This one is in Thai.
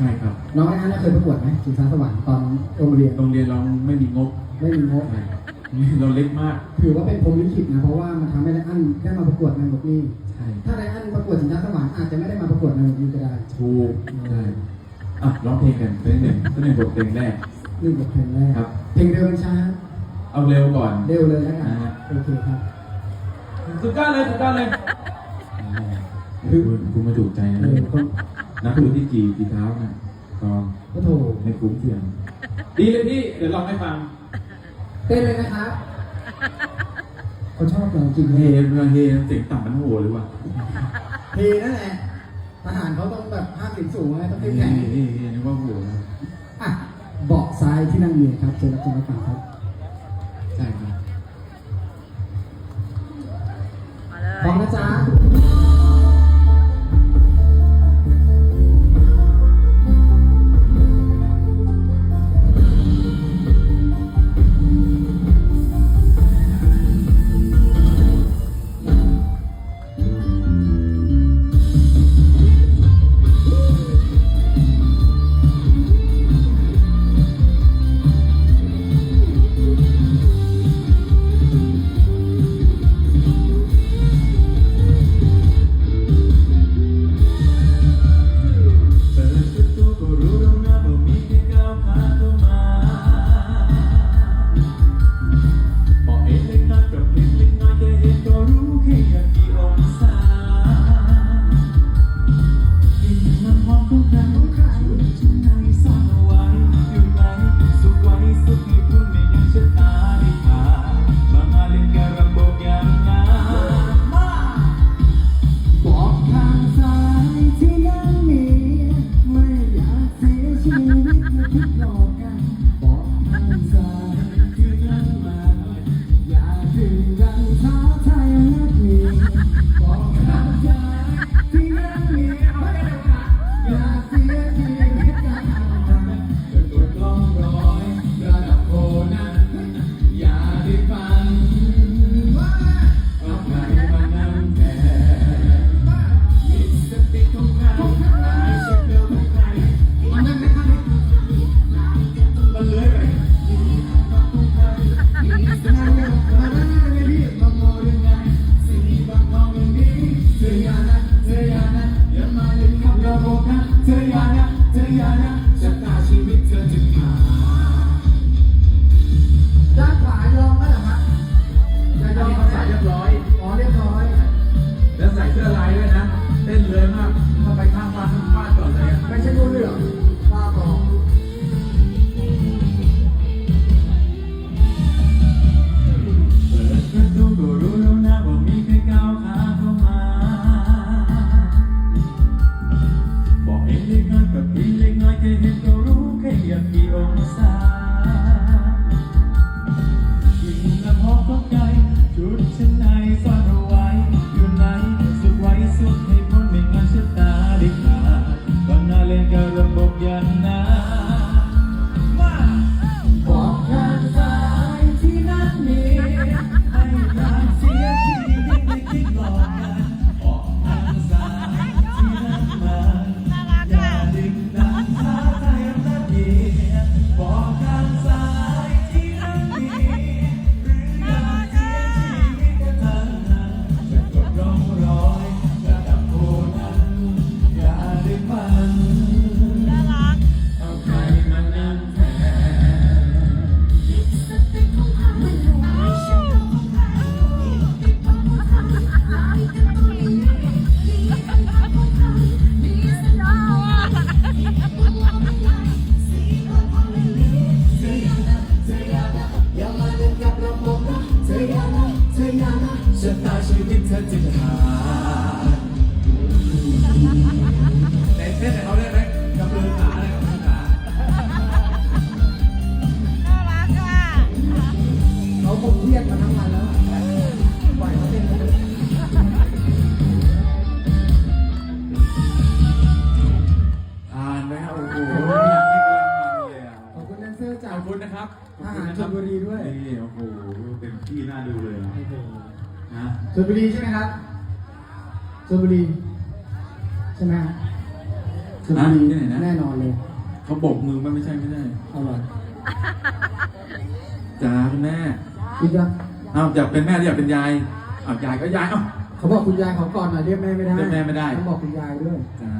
ใช่ครับน้องไอ้อันน่ะเคยประกวดไหมชิงช้าสวรรค์ตอนโรงเรียน โรงเรียนเราไม่มีงบไม่มีงบ ใช่เราเล็กมาก ถือว่าเป็นพรหมลิขิตนะเพราะว่ามันทำให้ไอ้อันได้มาประกวดในบทนี้ใช่ถ้าไอ้อันประกวดชิงช้าสวรรค์อาจจะไม่ได้มาประกวดในบทนี้ก็ได้ถูกใช่อะร้องเพลงกันเป็นหนึ่งเป็นหนึ่งบทเพลงแรกหนึ่งบทเพลงแรกครับ เพลงเร็วช้าเอาเร็วก่อนเร็วเลยแล้วกันอ่าฮะโอเคครับสุดยอดเลยสุดยอดเลย คุณคุณมาถูกใจนะเร็วก็นั กดูที่กี่กี่เท้าน่ะตอนก็โถในคุ้มเสียง ดีเลยพี่ เดี๋ยวลองให้ฟัง เต้นเลยนะครับ เขาชอบเราจริงเฮเฮเมืองเฮเสียงต่ำมันโหหรือวะเฮนั่นแหละทหารเขาต้องแบบภาคเสียงสูงไงต้องเฮเข้มเฮแข็งเฮเฮนึกว่าโหนะอะเบาะซ้ายที่นั่งเมียครับเชิญรับชมรับฟังครับใช่ครับมาเลยพร้อมนะจ๊ะ คงเครียดมาทั้งวันแล้วปล่อยเขาเล่นไปเลยผ่านไหมครับโอ้โหอยากให้กำลังมันเลยอะขอบคุณแดนเซอร์ขจากอบคุณนะครับทหารชลบุรีด้วยนี่โอ้โหเต็มที่น่าดูเลยนะนะชลบุรีใช่ไหมครับชลบุรีใช่ไหมฮะชชลอะบุรีที่ไหนนะแน่นอนเลยเขาโบกมือมันไม่ใช่ไม่ได้อร่อยจ้าคุณแม่ คุณยายอ้าวอยากเป็นแม่หรืออยากเป็นยายอ้าวยายก็ยายเอ้าเขาบอกคุณยายเขาก่อนหน่อยเรียกแม่ไม่ได้เรียกแม่ไม่ได้ ต้องบอกคุณยายด้วย จ้า